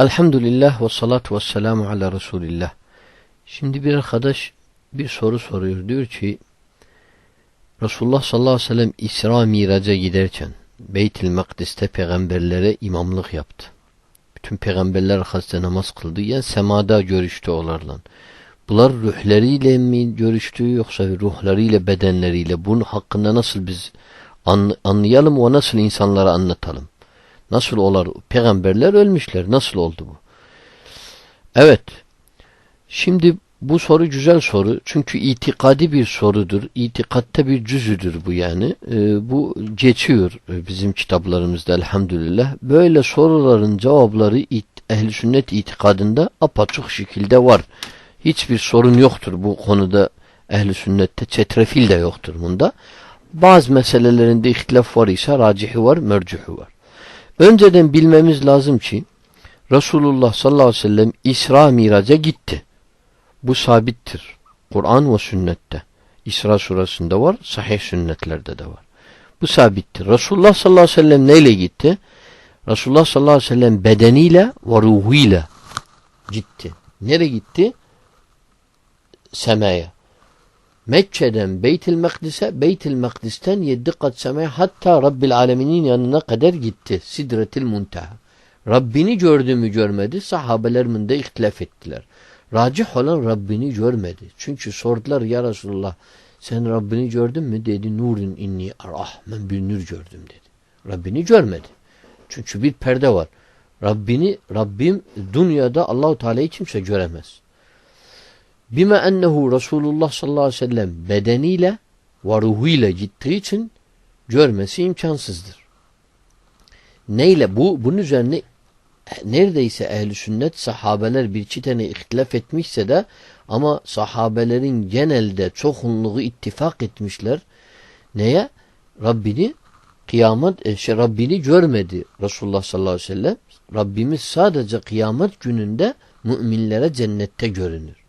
Elhamdülillah ve salatu ve selamu ala Resulillah. Şimdi bir arkadaş bir soru soruyor. Diyor ki Resulullah sallallahu aleyhi ve sellem İsra miraca giderken Beytil Makdis'te peygamberlere imamlık yaptı. Bütün peygamberler arkasında namaz kıldı. Yani semada görüştü onlarla. Bunlar ruhleriyle mi görüştü yoksa ruhlarıyla bedenleriyle bunun hakkında nasıl biz anlayalım o nasıl insanlara anlatalım. Nasıl olar? Peygamberler ölmüşler. Nasıl oldu bu? Evet. Şimdi bu soru güzel soru. Çünkü itikadi bir sorudur. İtikatta bir cüzüdür bu yani. Ee, bu geçiyor bizim kitaplarımızda elhamdülillah. Böyle soruların cevapları ehli sünnet itikadında apaçık şekilde var. Hiçbir sorun yoktur bu konuda ehli sünnette. Çetrefil de yoktur bunda. Bazı meselelerinde ihtilaf var ise racihi var, mercuhu var. Önceden bilmemiz lazım ki Resulullah sallallahu aleyhi ve sellem İsra miraca gitti. Bu sabittir. Kur'an ve sünnette. İsra surasında var, sahih sünnetlerde de var. Bu sabittir. Resulullah sallallahu aleyhi ve sellem neyle gitti? Resulullah sallallahu aleyhi ve sellem bedeniyle ve ruhuyla gitti. Nereye gitti? Semaya. Mekke'den Beytil Mekdis'e, Beytil Mekdis'ten yedi kat semaya hatta Rabbil Alemin'in yanına kadar gitti. Sidretil Muntaha. Rabbini gördü mü görmedi. Sahabeler minde ihtilaf ettiler. Racih olan Rabbini görmedi. Çünkü sordular ya Resulullah sen Rabbini gördün mü? Dedi nurun inni arah. Ben bir nur gördüm dedi. Rabbini görmedi. Çünkü bir perde var. Rabbini Rabbim dünyada Allahu Teala'yı kimse göremez. Bime ennehu Resulullah sallallahu aleyhi ve sellem bedeniyle ve ruhuyla gittiği için görmesi imkansızdır. Neyle? Bu, bunun üzerine neredeyse ehli sünnet sahabeler bir iki tane ihtilaf etmişse de ama sahabelerin genelde çoğunluğu ittifak etmişler. Neye? Rabbini kıyamet, e, şey, Rabbini görmedi Resulullah sallallahu aleyhi ve sellem. Rabbimiz sadece kıyamet gününde müminlere cennette görünür.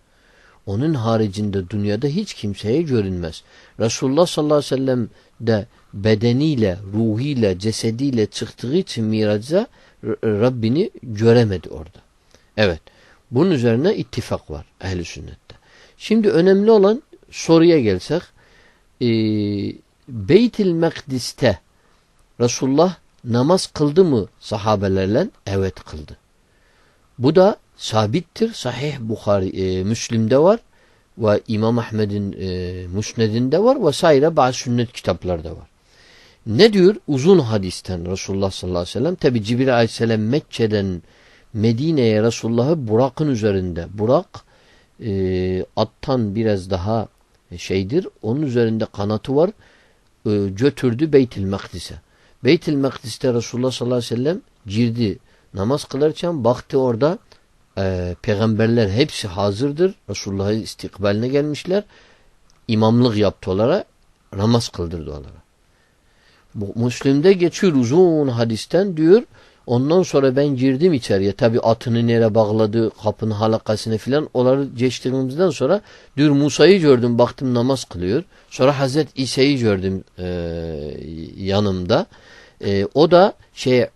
Onun haricinde dünyada hiç kimseye görünmez. Resulullah sallallahu aleyhi ve sellem de bedeniyle, ruhiyle, cesediyle çıktığı için miraca Rabbini göremedi orada. Evet. Bunun üzerine ittifak var ehli sünnette. Şimdi önemli olan soruya gelsek e, Beytil Mekdis'te Resulullah namaz kıldı mı sahabelerle? Evet kıldı. Bu da sabittir. Sahih Bukhari, e, Müslim'de var ve İmam Ahmed'in e, Musned'inde var ve sayre bazı sünnet kitaplarda var. Ne diyor? Uzun hadisten Resulullah sallallahu aleyhi ve sellem. Tabi Cibril aleyhisselam Mekke'den Medine'ye Resulullah'ı Burak'ın üzerinde. Burak e, attan biraz daha şeydir. Onun üzerinde kanatı var. E, götürdü Beytil Mekdis'e. Beytil Mekdis'te Resulullah sallallahu aleyhi ve sellem girdi. Namaz kılarken baktı orada e, peygamberler hepsi hazırdır. Resulullah'ın istikbaline gelmişler. İmamlık yaptı onlara. Namaz kıldırdı onlara. Bu Müslim'de geçiyor uzun hadisten diyor. Ondan sonra ben girdim içeriye. Tabi atını nereye bağladı, kapının halakasını filan. Onları geçtiğimizden sonra diyor Musa'yı gördüm, baktım namaz kılıyor. Sonra Hazret İsa'yı gördüm e, yanımda. E, o da şey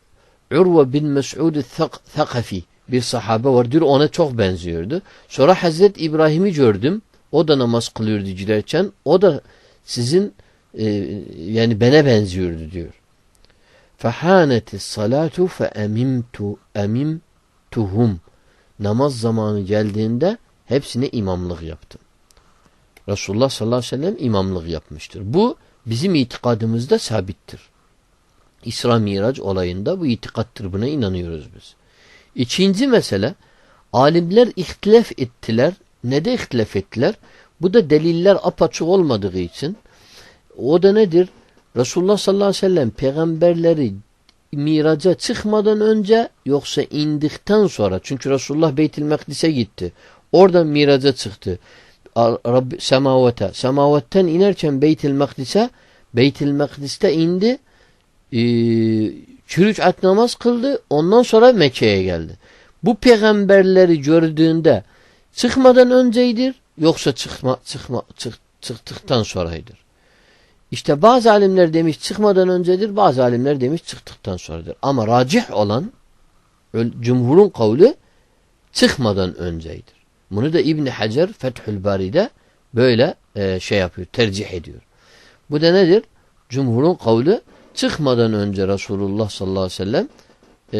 Urve bin Mes'ud Thakafi bir sahabe var. Diyor ona çok benziyordu. Sonra Hazret İbrahim'i gördüm. O da namaz kılıyordu giderken. O da sizin e, yani bana benziyordu diyor. Fehaneti salatu fe emimtu emimtuhum. Namaz zamanı geldiğinde hepsine imamlık yaptım. Resulullah sallallahu aleyhi ve sellem imamlık yapmıştır. Bu bizim itikadımızda sabittir. İsra Miraç olayında bu itikattır. Buna inanıyoruz biz. İkinci mesele alimler ihtilaf ettiler. Ne de ihtilaf ettiler? Bu da deliller apaçık olmadığı için o da nedir? Resulullah sallallahu aleyhi ve sellem peygamberleri miraca çıkmadan önce yoksa indikten sonra çünkü Resulullah Beytil Mekdis'e gitti. Oradan miraca çıktı. Rabbi, semavete. Semavetten inerken Beytil Mekdis'e Beytil Mekdis'te indi. Ee, çürüç at namaz kıldı. Ondan sonra Mekke'ye geldi. Bu peygamberleri gördüğünde çıkmadan önceydir yoksa çıkma, çıkma, çık, çıktıktan sonraydır. İşte bazı alimler demiş çıkmadan öncedir, bazı alimler demiş çıktıktan sonradır. Ama racih olan Cumhurun kavli çıkmadan önceydir. Bunu da İbn Hacer Fethül Bari'de böyle e, şey yapıyor, tercih ediyor. Bu da nedir? Cumhurun kavli çıkmadan önce Resulullah sallallahu aleyhi ve sellem e,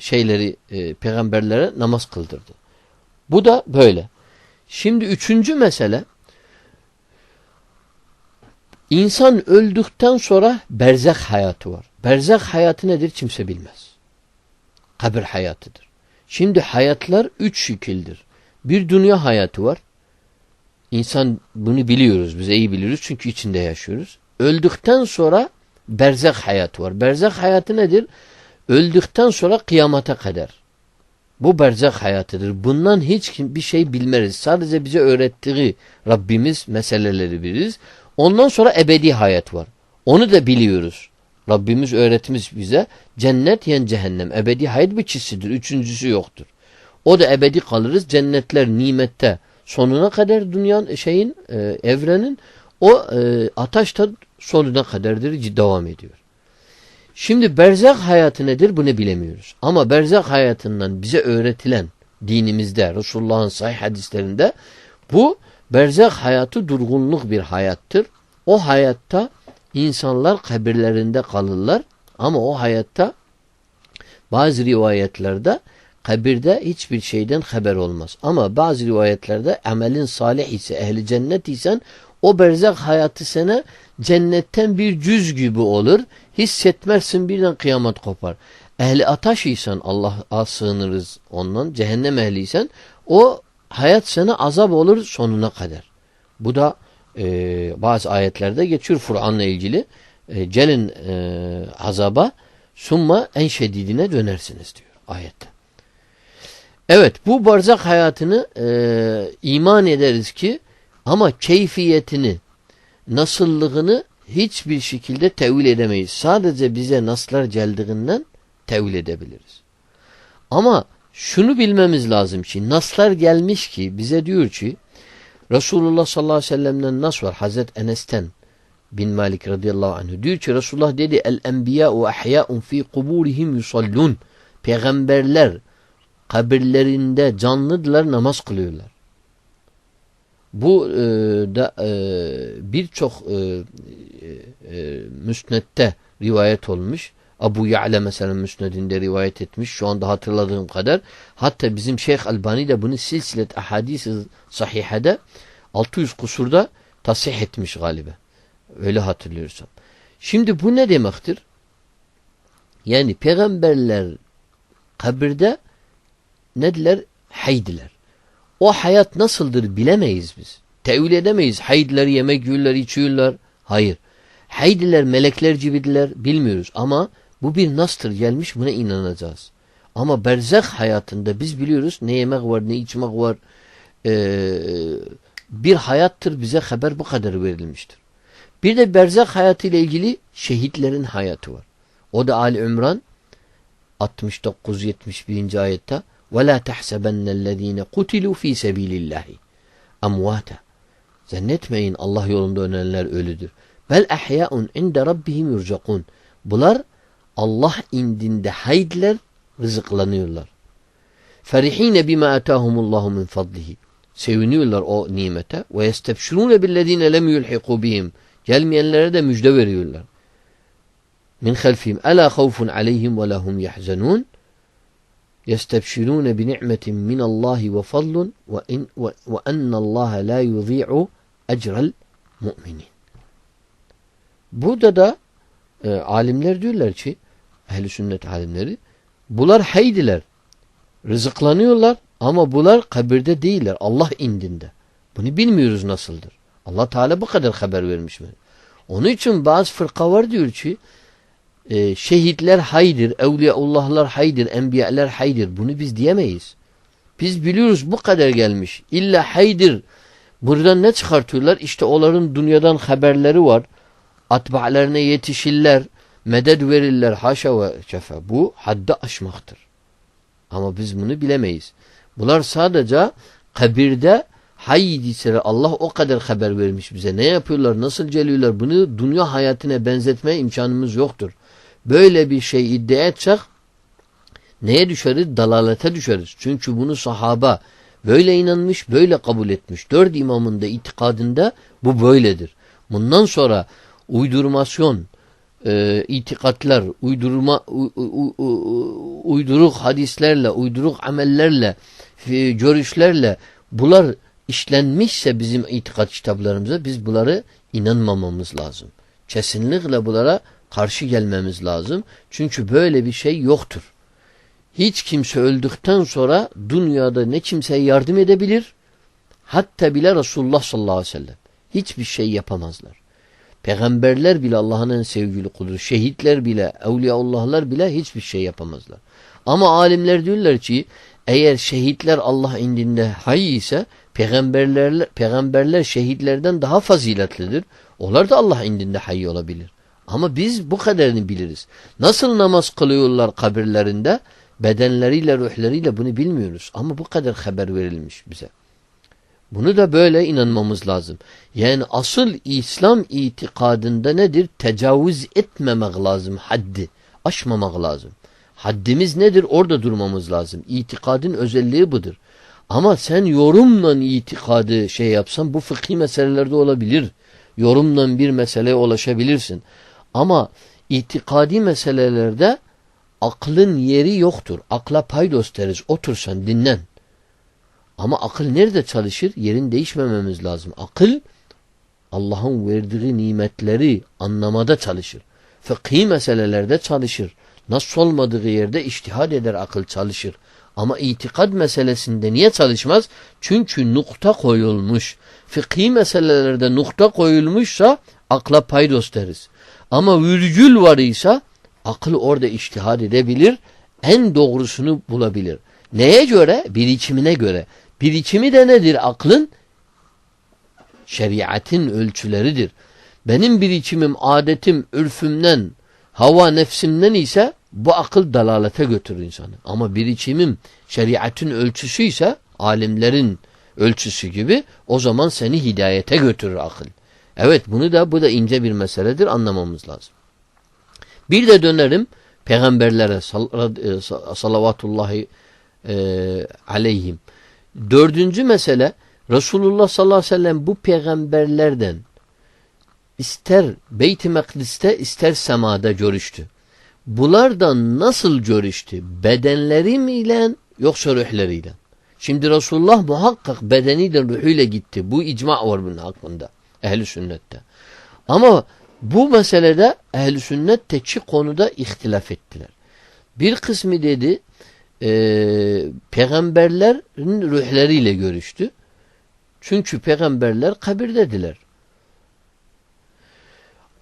şeyleri e, peygamberlere namaz kıldırdı. Bu da böyle. Şimdi üçüncü mesele insan öldükten sonra berzak hayatı var. Berzak hayatı nedir kimse bilmez. Kabir hayatıdır. Şimdi hayatlar üç şekildir. Bir dünya hayatı var. İnsan bunu biliyoruz. Biz iyi biliyoruz çünkü içinde yaşıyoruz. Öldükten sonra berzak hayatı var. Berzak hayatı nedir? Öldükten sonra kıyamata kadar. Bu berzak hayatıdır. Bundan hiç bir şey bilmeriz. Sadece bize öğrettiği Rabbimiz meseleleri biliriz. Ondan sonra ebedi hayat var. Onu da biliyoruz. Rabbimiz öğretmiş bize cennet yen cehennem. Ebedi hayat bir çizsidir. Üçüncüsü yoktur. O da ebedi kalırız. Cennetler nimette sonuna kadar dünyanın şeyin e, evrenin o e, ataş da sonuna kadardır devam ediyor. Şimdi berzak hayatı nedir bunu bilemiyoruz. Ama berzak hayatından bize öğretilen dinimizde Resulullah'ın sahih hadislerinde bu berzak hayatı durgunluk bir hayattır. O hayatta insanlar kabirlerinde kalırlar ama o hayatta bazı rivayetlerde kabirde hiçbir şeyden haber olmaz. Ama bazı rivayetlerde amelin salih ise ehli cennet isen o berzak hayatı sana cennetten bir cüz gibi olur. Hissetmezsin birden kıyamet kopar. Ehli ataş isen Allah'a sığınırız ondan. Cehennem ehliysen o hayat sana azap olur sonuna kadar. Bu da e, bazı ayetlerde geçiyor Kur'an'la ilgili. E, gelin e, azaba summa en şedidine dönersiniz diyor ayette. Evet bu barzak hayatını e, iman ederiz ki ama keyfiyetini, nasıllığını hiçbir şekilde tevil edemeyiz. Sadece bize naslar geldiğinden tevil edebiliriz. Ama şunu bilmemiz lazım ki naslar gelmiş ki bize diyor ki Resulullah sallallahu aleyhi ve sellem'den nas var Hazret Enes'ten bin Malik radıyallahu anh diyor ki Resulullah dedi el enbiya ve ahya'un fi kuburihim yusallun peygamberler kabirlerinde canlıdılar namaz kılıyorlar. Bu e, da e, birçok e, e, müsnette rivayet olmuş. Abu Ya'la mesela müsnedinde rivayet etmiş. Şu anda hatırladığım kadar. Hatta bizim Şeyh Albani de bunu silsilet ahadis sahihede 600 kusurda tasih etmiş galiba. Öyle hatırlıyorsam. Şimdi bu ne demektir? Yani peygamberler kabirde nediler? Haydiler. O hayat nasıldır bilemeyiz biz. Tevil edemeyiz. Haydiler yemek yiyorlar, içiyorlar. Hayır. Haydiler melekler gibidiler bilmiyoruz ama bu bir nastır gelmiş buna inanacağız. Ama berzak hayatında biz biliyoruz ne yemek var ne içmek var. Ee, bir hayattır bize haber bu kadar verilmiştir. Bir de berzak hayatı ile ilgili şehitlerin hayatı var. O da Ali Ümran 69-71. ayette وَلَا تَحْسَبَنَّ الَّذ۪ينَ قُتِلُوا ف۪ي سَب۪يلِ اللّٰهِ اَمْوَاتًا Zannetmeyin Allah yolunda ölenler ölüdür. Bel ehyaun inde rabbihim yurcakun. Bunlar Allah indinde haydler rızıklanıyorlar. Ferihine bima atahumullahu min fadlihi. Seviniyorlar o nimete ve yestebşirune billezine lem yulhiku bihim. Gelmeyenlere de müjde veriyorlar. Min halfihim ela havfun aleyhim ve lahum yahzanun. Yestebşirune bi ni'metin min Allahi ve fadlun ve in ve enne Allah la yudhi'u ecrel mu'minin. Burada da e, alimler diyorlar ki ehl sünnet alimleri bunlar haydiler. Rızıklanıyorlar ama bunlar kabirde değiller. Allah indinde. Bunu bilmiyoruz nasıldır. Allah Teala bu kadar haber vermiş mi? Onun için bazı fırka var diyor ki e, şehitler haydir, evliyaullahlar haydir, enbiyalar haydir. Bunu biz diyemeyiz. Biz biliyoruz bu kadar gelmiş. İlla haydir. Buradan ne çıkartıyorlar? İşte onların dünyadan haberleri var. Atba'larına yetişirler. Medet verirler. Haşa ve kefe. Bu haddi aşmaktır. Ama biz bunu bilemeyiz. Bunlar sadece kabirde haydiseler Allah o kadar haber vermiş bize. Ne yapıyorlar? Nasıl geliyorlar? Bunu dünya hayatına benzetme imkanımız yoktur. Böyle bir şey iddia etsek Neye düşeriz? Dalalete düşeriz. Çünkü bunu sahaba böyle inanmış, böyle kabul etmiş. Dört imamın da itikadında bu böyledir. Bundan sonra uydurmasyon, e, itikatlar, uydurma, uyduruk hadislerle, uyduruk amellerle, e, görüşlerle bunlar işlenmişse bizim itikat kitaplarımıza biz bunları inanmamamız lazım. Kesinlikle bunlara karşı gelmemiz lazım. Çünkü böyle bir şey yoktur. Hiç kimse öldükten sonra dünyada ne kimseye yardım edebilir hatta bile Resulullah sallallahu aleyhi ve sellem hiçbir şey yapamazlar. Peygamberler bile Allah'ın en sevgili kuludur. Şehitler bile, evliyaullahlar bile hiçbir şey yapamazlar. Ama alimler diyorlar ki eğer şehitler Allah indinde hay ise peygamberler, peygamberler şehitlerden daha faziletlidir. Onlar da Allah indinde hay olabilir. Ama biz bu kadarını biliriz. Nasıl namaz kılıyorlar kabirlerinde? Bedenleriyle, ruhleriyle bunu bilmiyoruz. Ama bu kadar haber verilmiş bize. Bunu da böyle inanmamız lazım. Yani asıl İslam itikadında nedir? Tecavüz etmemek lazım haddi. Aşmamak lazım. Haddimiz nedir? Orada durmamız lazım. İtikadın özelliği budur. Ama sen yorumla itikadı şey yapsan bu fıkhi meselelerde olabilir. Yorumla bir meseleye ulaşabilirsin. Ama itikadi meselelerde aklın yeri yoktur. Akla paydos deriz. Otursan dinlen. Ama akıl nerede çalışır? Yerin değişmememiz lazım. Akıl Allah'ın verdiği nimetleri anlamada çalışır. Fıkhi meselelerde çalışır. Nasıl olmadığı yerde iştihad eder akıl çalışır. Ama itikad meselesinde niye çalışmaz? Çünkü nokta koyulmuş. Fıkhi meselelerde nokta koyulmuşsa akla paydos deriz. Ama virgül var ise akıl orada iştihad edebilir. En doğrusunu bulabilir. Neye göre? Birikimine göre. Birikimi de nedir aklın? Şeriatin ölçüleridir. Benim birikimim, adetim, ürfümden, hava nefsimden ise bu akıl dalalete götürür insanı. Ama birikimim şeriatın ölçüsü ise alimlerin ölçüsü gibi o zaman seni hidayete götürür akıl. Evet bunu da bu da ince bir meseledir anlamamız lazım. Bir de dönerim peygamberlere e, salavatullahi e, aleyhim. Dördüncü mesele Resulullah sallallahu aleyhi ve sellem bu peygamberlerden ister Beyt-i Mekdis'te ister semada görüştü. Bunlardan nasıl görüştü? Bedenleri mi ile yoksa ruhleriyle? Şimdi Resulullah muhakkak bedeniyle ruhuyla gitti. Bu icma var bunun hakkında. Ehli sünnette. Ama bu meselede ehli sünnet teki konuda ihtilaf ettiler. Bir kısmı dedi e, peygamberlerin ruhleriyle görüştü. Çünkü peygamberler kabirdediler.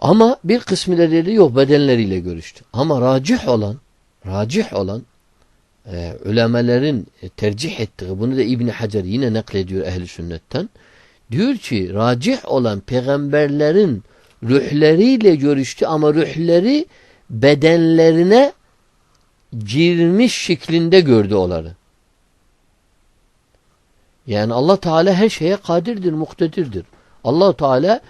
Ama bir kısmı da dedi yok bedenleriyle görüştü. Ama racih olan racih olan e, ulemelerin tercih ettiği bunu da İbn Hacer yine naklediyor ehli sünnetten. Diyor ki racih olan peygamberlerin ruhleriyle görüştü ama ruhleri bedenlerine girmiş şeklinde gördü onları. Yani Allah Teala her şeye kadirdir, muktedirdir. Allah Teala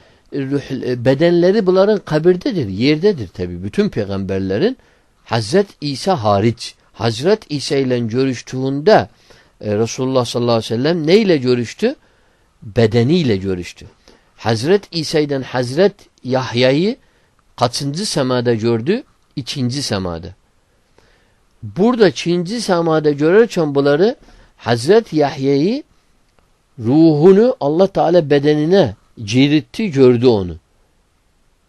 bedenleri bunların kabirdedir, yerdedir tabi. Bütün peygamberlerin Hazret İsa hariç. Hazret İsa ile görüştüğünde e, Resulullah sallallahu aleyhi ve sellem neyle görüştü? Bedeniyle görüştü. Hazret İsa'dan Hazret Yahya'yı kaçıncı semada gördü? İkinci semada. Burada ikinci semada görürken bunları Hazret Yahya'yı ruhunu Allah Teala bedenine ciritti gördü onu.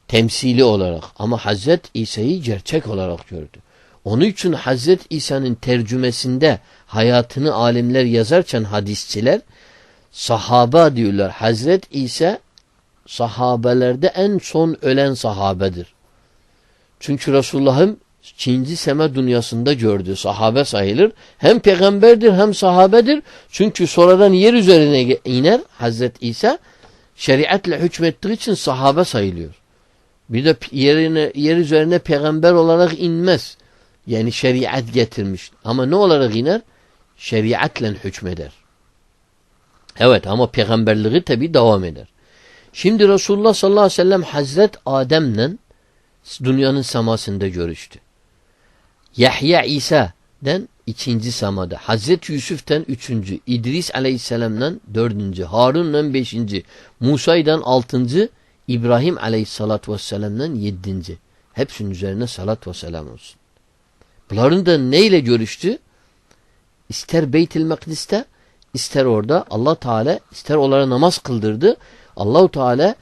Temsili olarak. Ama Hazret İsa'yı gerçek olarak gördü. Onun için Hazret İsa'nın tercümesinde hayatını alimler yazarken hadisçiler sahaba diyorlar. Hazret İsa sahabelerde en son ölen sahabedir. Çünkü Resulullah'ın Çinci sema dünyasında gördü. Sahabe sayılır. Hem peygamberdir hem sahabedir. Çünkü sonradan yer üzerine iner Hazreti İsa şeriatla hükmettiği için sahabe sayılıyor. Bir de yerine, yer üzerine peygamber olarak inmez. Yani şeriat getirmiş. Ama ne olarak iner? Şeriatla hükmeder. Evet ama peygamberliği tabi devam eder. Şimdi Resulullah sallallahu aleyhi ve sellem Hazret Adem'le dünyanın semasında görüştü. Yahya İsa den ikinci samada. Hazreti Yusuf'ten üçüncü. İdris aleyhisselamdan dördüncü. Harun'dan beşinci. Musa'dan altıncı. İbrahim aleyhissalatü vesselam'dan yedinci. Hepsinin üzerine salat ve selam olsun. Bunların da neyle görüştü? İster Beytil Mekdis'te, ister orada Allah Teala ister onlara namaz kıldırdı. Allahu Teala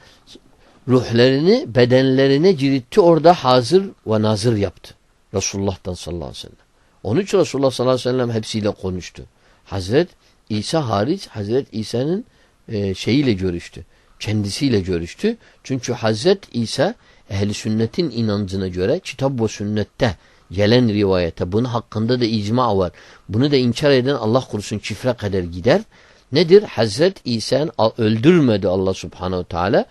ruhlarını bedenlerine ciritti orada hazır ve nazır yaptı. Resulullah'tan sallallahu aleyhi ve sellem. Onun için Resulullah sallallahu aleyhi ve sellem hepsiyle konuştu. Hazret İsa hariç Hazret İsa'nın e, şeyiyle görüştü. Kendisiyle görüştü. Çünkü Hazret İsa ehli sünnetin inancına göre kitap ve sünnette gelen rivayete bunun hakkında da icma var. Bunu da inkar eden Allah korusun çifre kadar gider. Nedir? Hazret İsa'nın öldürmedi Allah subhanehu teala.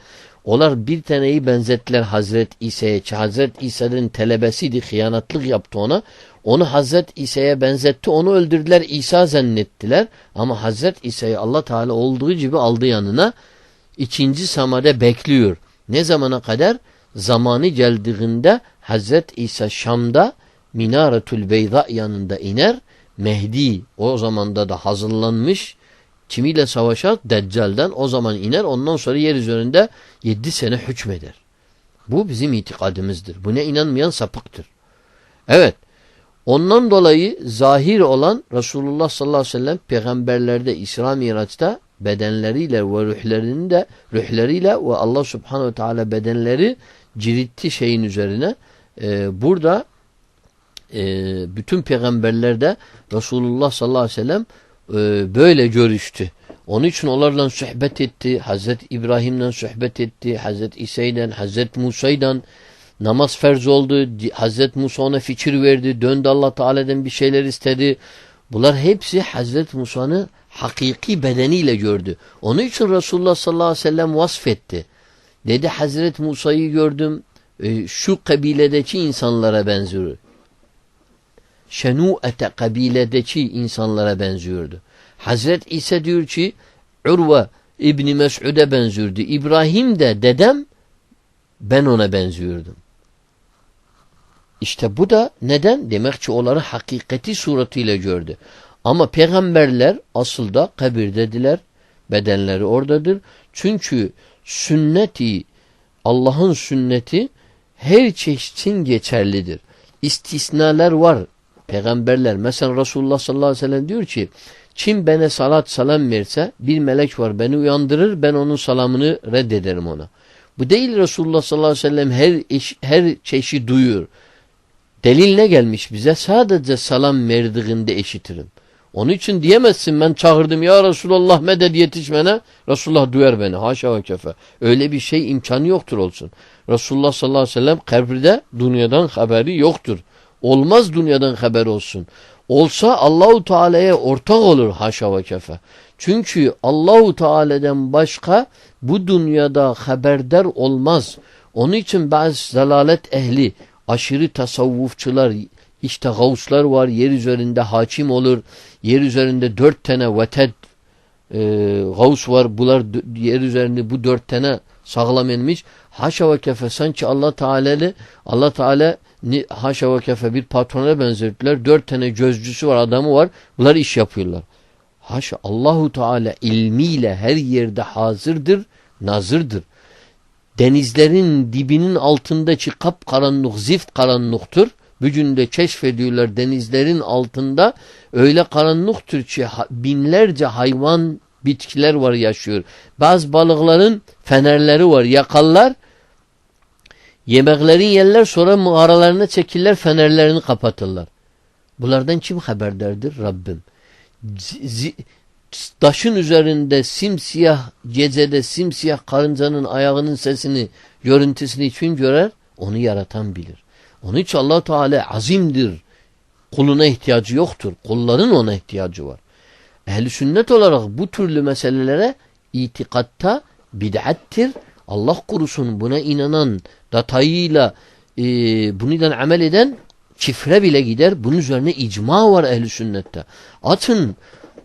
Onlar bir taneyi benzettiler Hazret İsa'ya. Hazret İsa'nın telebesiydi, hıyanatlık yaptı ona. Onu Hazret İsa'ya benzetti, onu öldürdüler, İsa zannettiler. Ama Hazret İsa'yı Allah Teala olduğu gibi aldı yanına. İkinci samada bekliyor. Ne zamana kadar? Zamanı geldiğinde Hazret İsa Şam'da Minaretul Beyza yanında iner. Mehdi o zamanda da hazırlanmış. Kimiyle savaşar? Deccal'den o zaman iner. Ondan sonra yer üzerinde yedi sene hükmeder. Bu bizim itikadımızdır. Buna inanmayan sapıktır. Evet. Ondan dolayı zahir olan Resulullah sallallahu aleyhi ve sellem peygamberlerde İsra Miraç'ta bedenleriyle ve ruhlarının da ruhleriyle ve Allah subhanehu ve teala bedenleri ciritti şeyin üzerine. Ee, burada e, bütün peygamberlerde Resulullah sallallahu aleyhi ve sellem e, böyle görüştü. Onun için onlarla sohbet etti. Hazreti İbrahim'le sohbet etti. Hazreti İsa'dan, Hazreti Musa'dan namaz ferz oldu. Hazreti Musa ona fikir verdi. Döndü Allah Teala'dan bir şeyler istedi. Bunlar hepsi Hazreti Musa'nın hakiki bedeniyle gördü. Onun için Resulullah sallallahu aleyhi ve sellem vasfetti. Dedi Hazreti Musa'yı gördüm. E, şu kabiledeki insanlara benziyor. Şenu'ete kabiledeki insanlara benziyordu. Hazret İsa diyor ki Urva İbni Mes'ud'e benziyordu. İbrahim de dedem ben ona benziyordum. İşte bu da neden? Demek ki onları hakikati suretiyle gördü. Ama peygamberler asıl da kabirdediler. Bedenleri oradadır. Çünkü sünneti Allah'ın sünneti her çeşitin geçerlidir. İstisnalar var. Peygamberler mesela Resulullah sallallahu aleyhi ve sellem diyor ki kim bana salat salam verse bir melek var beni uyandırır ben onun salamını reddederim ona. Bu değil Resulullah sallallahu aleyhi ve sellem her, iş, her çeşit duyuyor. Delil ne gelmiş bize? Sadece salam verdiğinde eşitirim. Onun için diyemezsin ben çağırdım ya Resulullah medet yetişmene. Resulullah duyar beni. Haşa ve kefe. Öyle bir şey imkanı yoktur olsun. Resulullah sallallahu aleyhi ve sellem kabride dünyadan haberi yoktur. Olmaz dünyadan haber olsun. Olsa Allahu Teala'ya ortak olur haşa ve kefe. Çünkü Allahu Teala'dan başka bu dünyada haberdar olmaz. Onun için bazı zalalet ehli, aşırı tasavvufçular, işte gavslar var, yer üzerinde hakim olur. Yer üzerinde dört tane veted e, gavs var. Bunlar yer üzerinde bu dört tane sağlam inmiş. Haşa ve kefe sanki Allah Teala'lı Allah Teala haşa ve kefe bir patrona benzettiler. Dört tane gözcüsü var, adamı var. Bunlar iş yapıyorlar. Haşa Allahu Teala ilmiyle her yerde hazırdır, nazırdır. Denizlerin dibinin altındaki kap karanlık, zift karanlıktır. Bugün de keşfediyorlar denizlerin altında öyle karanlıktır ki binlerce hayvan bitkiler var yaşıyor. Bazı balıkların fenerleri var yakallar Yemeklerin yerler sonra mağaralarına çekirler fenerlerini kapatırlar. Bunlardan kim haberdardır? Rabbim. Z taşın üzerinde simsiyah gecede simsiyah karıncanın ayağının sesini, görüntüsünü kim görer? Onu yaratan bilir. Onun için allah Teala azimdir. Kuluna ihtiyacı yoktur. Kulların ona ihtiyacı var. Ehli sünnet olarak bu türlü meselelere itikatta bid'attir. Allah kurusun buna inanan datayıyla e, bununla amel eden çifre bile gider. Bunun üzerine icma var ehli sünnette. Atın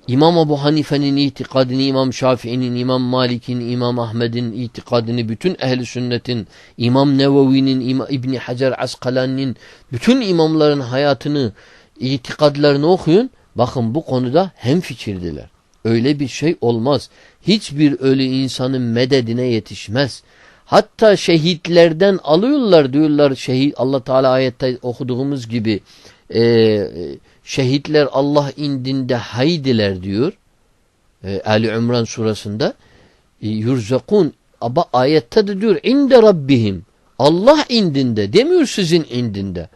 İmam Ebu Hanife'nin itikadını, İmam Şafii'nin, İmam Malik'in, İmam Ahmed'in itikadını, bütün ehli sünnetin, İmam Nevevi'nin, İmam İbni Hacer Askalani'nin, bütün imamların hayatını itikadlarını okuyun. Bakın bu konuda hem fikirdiler. Öyle bir şey olmaz. Hiçbir ölü insanın mededine yetişmez. Hatta şehitlerden alıyorlar diyorlar şehit Allah Teala ayette okuduğumuz gibi e, şehitler Allah indinde haydiler diyor. E, Ali İmran surasında e, yurzakun ama ayette de diyor inde rabbihim Allah indinde demiyor sizin indinde.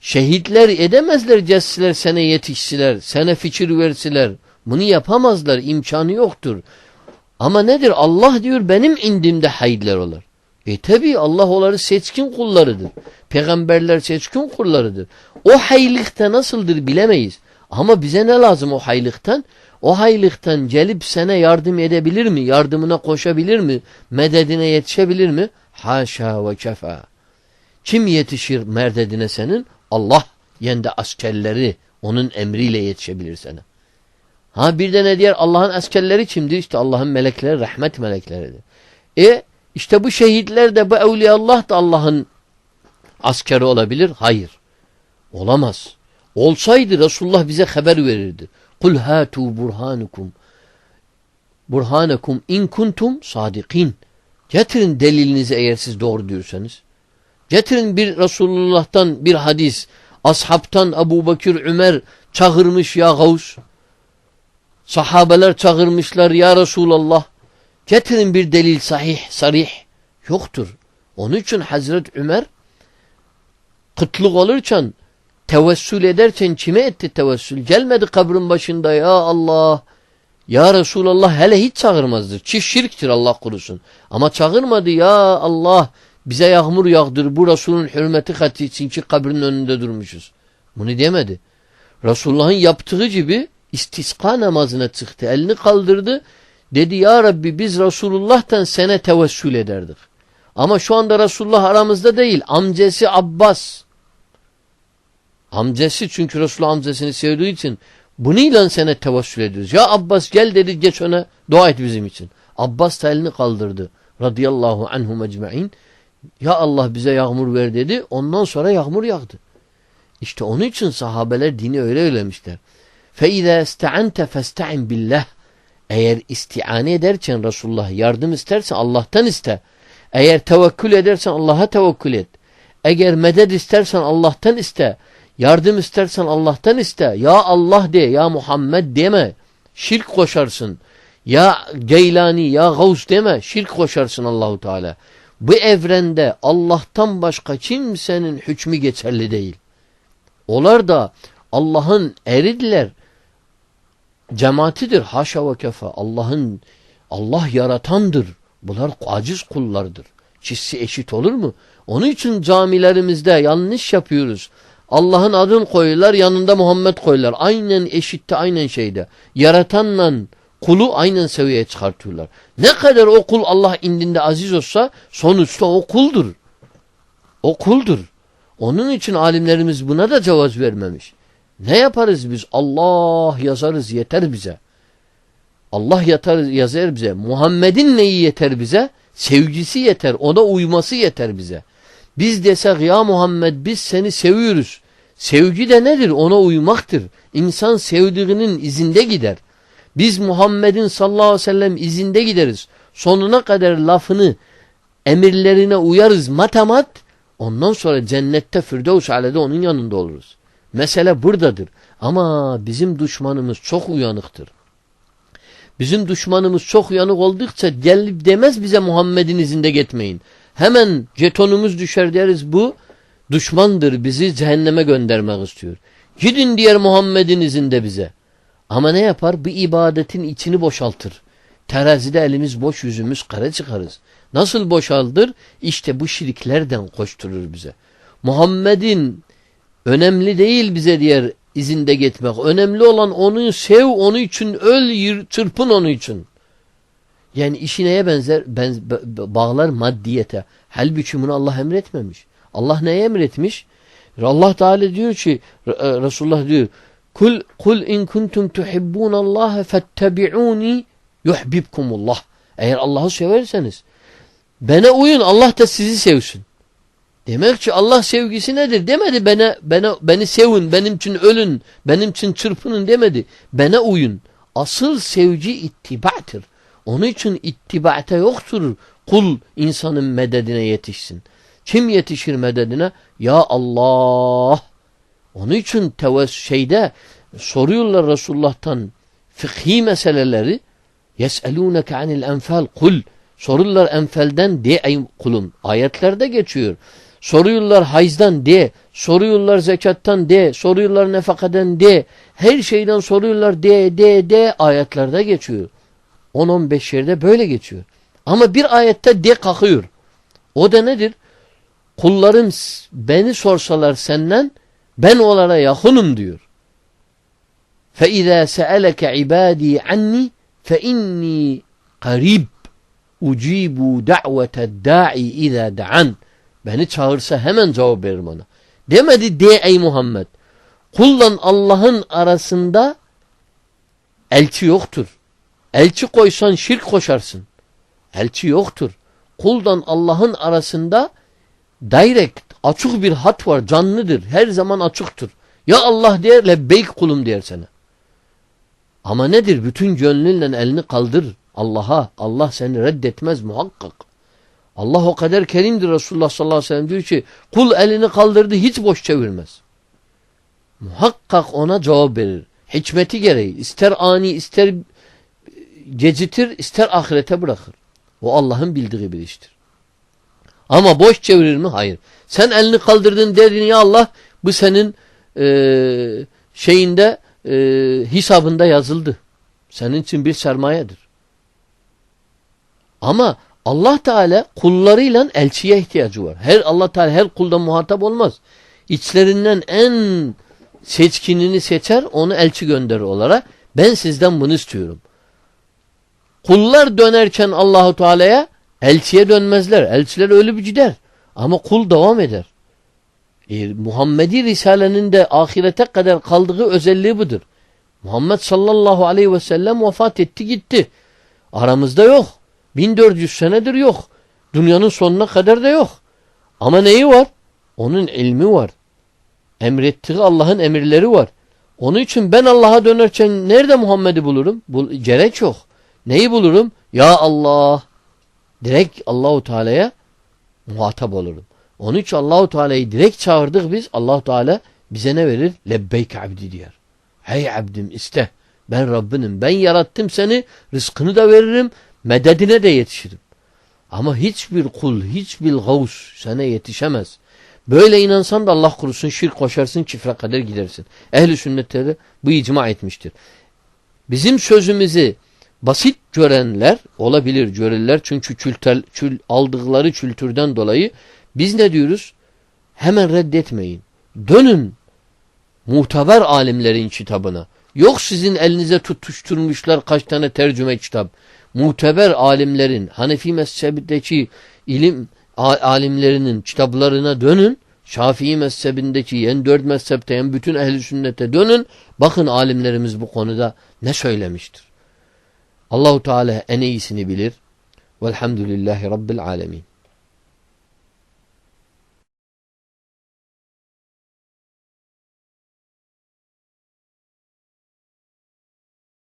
Şehitler edemezler cessiler sana yetişsiler, sana fikir versiler. Bunu yapamazlar, imkanı yoktur. Ama nedir? Allah diyor benim indimde hayırlar olur. E tabi Allah onları seçkin kullarıdır. Peygamberler seçkin kullarıdır. O haylıkta nasıldır bilemeyiz. Ama bize ne lazım o haylıktan? O haylıktan gelip sana yardım edebilir mi? Yardımına koşabilir mi? Mededine yetişebilir mi? Haşa ve kefa. Kim yetişir merdedine senin? Allah yende askerleri onun emriyle yetişebilir sana. Ha bir de ne diğer Allah'ın askerleri kimdir? İşte Allah'ın melekleri, rahmet melekleridir. E işte bu şehitler de bu evliyallah da Allah'ın askeri olabilir. Hayır. Olamaz. Olsaydı Resulullah bize haber verirdi. Kul hatu burhanukum. Burhanekum in kuntum sadikin. Getirin delilinizi eğer siz doğru diyorsanız. Getirin bir Resulullah'tan bir hadis. Ashabtan Abu Bakır Ömer çağırmış ya Gavs. Sahabeler çağırmışlar ya Resulallah. Getirin bir delil sahih, sarih. Yoktur. Onun için Hazret Ömer kıtlık olurken tevessül ederken kime etti tevessül? Gelmedi kabrin başında ya Allah ya Resulallah hele hiç çağırmazdır. Çift şirktir Allah kurusun. Ama çağırmadı ya Allah bize yağmur yağdır bu Resulün hürmeti katı için ki kabrin önünde durmuşuz. Bunu demedi. Resulullah'ın yaptığı gibi istiska namazına çıktı. Elini kaldırdı. Dedi ya Rabbi biz Resulullah'tan sene tevessül ederdik. Ama şu anda Resulullah aramızda değil. Amcası Abbas. Amcası çünkü Resulullah amcasını sevdiği için bununla sene tevessül ediyoruz. Ya Abbas gel dedi geç ona dua et bizim için. Abbas da elini kaldırdı. Radıyallahu anhum ecma'in. Ya Allah bize yağmur ver dedi. Ondan sonra yağmur yağdı. İşte onun için sahabeler dini öyle öğrenmişler. فَاِذَا اسْتَعَنْتَ فَاسْتَعِنْ billah. Eğer istiane ederken Resulullah yardım istersen Allah'tan iste. Eğer tevekkül edersen Allah'a tevekkül et. Eğer medet istersen Allah'tan iste. Yardım istersen Allah'tan iste. Ya Allah de, ya Muhammed deme. Şirk koşarsın. Ya Geylani, ya Gavs deme. Şirk koşarsın Allahu Teala. Bu evrende Allah'tan başka kimsenin hükmü geçerli değil. Onlar da Allah'ın eridiler. Cemaatidir. Haşa ve kefa. Allah'ın Allah yaratandır. Bunlar aciz kullardır. Çizsi eşit olur mu? Onun için camilerimizde yanlış yapıyoruz. Allah'ın adını koyuyorlar yanında Muhammed koyuyorlar. Aynen eşitte aynen şeyde. Yaratanla kulu aynen seviyeye çıkartıyorlar. Ne kadar o kul Allah indinde aziz olsa sonuçta o kuldur. O kuldur. Onun için alimlerimiz buna da cevaz vermemiş. Ne yaparız biz? Allah yazarız yeter bize. Allah yatar, yazar bize. Muhammed'in neyi yeter bize? Sevgisi yeter. Ona uyması yeter bize. Biz desek ya Muhammed biz seni seviyoruz. Sevgi de nedir? Ona uymaktır. İnsan sevdiğinin izinde gider. Biz Muhammed'in sallallahu aleyhi ve sellem izinde gideriz. Sonuna kadar lafını, emirlerine uyarız matamat. Ondan sonra cennette Firdevs alede onun yanında oluruz. Mesele buradadır. Ama bizim düşmanımız çok uyanıktır. Bizim düşmanımız çok uyanık oldukça gelip demez bize Muhammed'in izinde gitmeyin. Hemen jetonumuz düşer deriz bu düşmandır bizi cehenneme göndermek istiyor. Gidin diğer Muhammed'in izinde bize. Ama ne yapar? Bu ibadetin içini boşaltır. Terazide elimiz boş yüzümüz kara çıkarız. Nasıl boşaldır? İşte bu şiriklerden koşturur bize. Muhammed'in önemli değil bize diğer izinde gitmek. Önemli olan onu sev, onu için öl, çırpın onu için. Yani işi neye benzer? Ben, bağlar maddiyete. Halbuki bunu Allah emretmemiş. Allah neye emretmiş? Allah Teala diyor ki e, Resulullah diyor Kul kul in kuntum tuhibbunallaha fettabi'uni yuhibbukumullah. Eğer Allah'ı severseniz bana uyun Allah da sizi sevsin. Demek ki Allah sevgisi nedir? Demedi bana, bana, beni sevin, benim için ölün, benim için çırpının demedi. Bana uyun. Asıl sevgi ittibahtır. Onun için ittibate yoktur kul insanın mededine yetişsin. Kim yetişir mededine? Ya Allah. Onun için teves şeyde soruyorlar Resulullah'tan fıkhi meseleleri. Yes'elûneke anil enfal kul. Soruyorlar enfalden de ey kulum. Ayetlerde geçiyor Soruyorlar hayızdan de. Soruyorlar zekattan de. Soruyorlar nefakaden de. Her şeyden soruyorlar de de de ayetlerde geçiyor. 10-15 yerde böyle geçiyor. Ama bir ayette de kalkıyor. O da nedir? Kullarım beni sorsalar senden ben onlara yakınım diyor. فَاِذَا سَأَلَكَ عِبَادِي عَنِّي فَاِنِّي قَرِيبٌ اُجِيبُ دَعْوَةَ الدَّاعِ اِذَا دَعَنْ Beni çağırsa hemen cevap veririm ona. Demedi de ey Muhammed. Kullan Allah'ın arasında elçi yoktur. Elçi koysan şirk koşarsın. Elçi yoktur. Kuldan Allah'ın arasında direkt açık bir hat var. Canlıdır. Her zaman açıktır. Ya Allah der lebbeyk kulum der sana. Ama nedir? Bütün gönlünle elini kaldır Allah'a. Allah seni reddetmez muhakkak. Allah o kadar kerimdir Resulullah sallallahu aleyhi ve sellem diyor ki kul elini kaldırdı hiç boş çevirmez. Muhakkak ona cevap verir. Hikmeti gereği ister ani ister gecitir ister ahirete bırakır. O Allah'ın bildiği bir iştir. Ama boş çevirir mi? Hayır. Sen elini kaldırdın dedin ya Allah bu senin e, şeyinde e, hesabında yazıldı. Senin için bir sermayedir. Ama Allah Teala kullarıyla elçiye ihtiyacı var. Her Allah Teala her kulda muhatap olmaz. İçlerinden en seçkinini seçer, onu elçi gönderir olarak. Ben sizden bunu istiyorum. Kullar dönerken Allahu Teala'ya elçiye dönmezler. Elçiler ölü bir gider. Ama kul devam eder. E, Muhammedi Risale'nin de ahirete kadar kaldığı özelliği budur. Muhammed sallallahu aleyhi ve sellem vefat etti gitti. Aramızda yok. 1400 senedir yok. Dünyanın sonuna kadar da yok. Ama neyi var? Onun ilmi var. Emrettiği Allah'ın emirleri var. Onun için ben Allah'a dönerken nerede Muhammed'i bulurum? Bul gerek yok. Neyi bulurum? Ya Allah. Direkt Allahu Teala'ya muhatap olurum. Onun için Allahu Teala'yı direkt çağırdık biz. Allahu Teala bize ne verir? Lebbeyk abdi diyor. Hey abdim iste. Ben Rabbinim. Ben yarattım seni. Rızkını da veririm. Mededine de yetişirim. Ama hiçbir kul, hiçbir gavus sana yetişemez. Böyle inansan da Allah kurusun şirk koşarsın çifre kadar gidersin. Ehli sünnetleri bu icma etmiştir. Bizim sözümüzü basit görenler olabilir görürler çünkü kültür, kül, aldıkları kültürden dolayı biz ne diyoruz? Hemen reddetmeyin. Dönün muteber alimlerin kitabına. Yok sizin elinize tutuşturmuşlar kaç tane tercüme kitap. Muteber alimlerin Hanefi mezhebindeki ilim alimlerinin kitaplarına dönün. Şafii mezhebindeki yen dört mezhepte yen bütün ehli sünnete dönün. Bakın alimlerimiz bu konuda ne söylemiştir. Allahu Teala en iyisini bilir. Velhamdülillahi Rabbil alemin.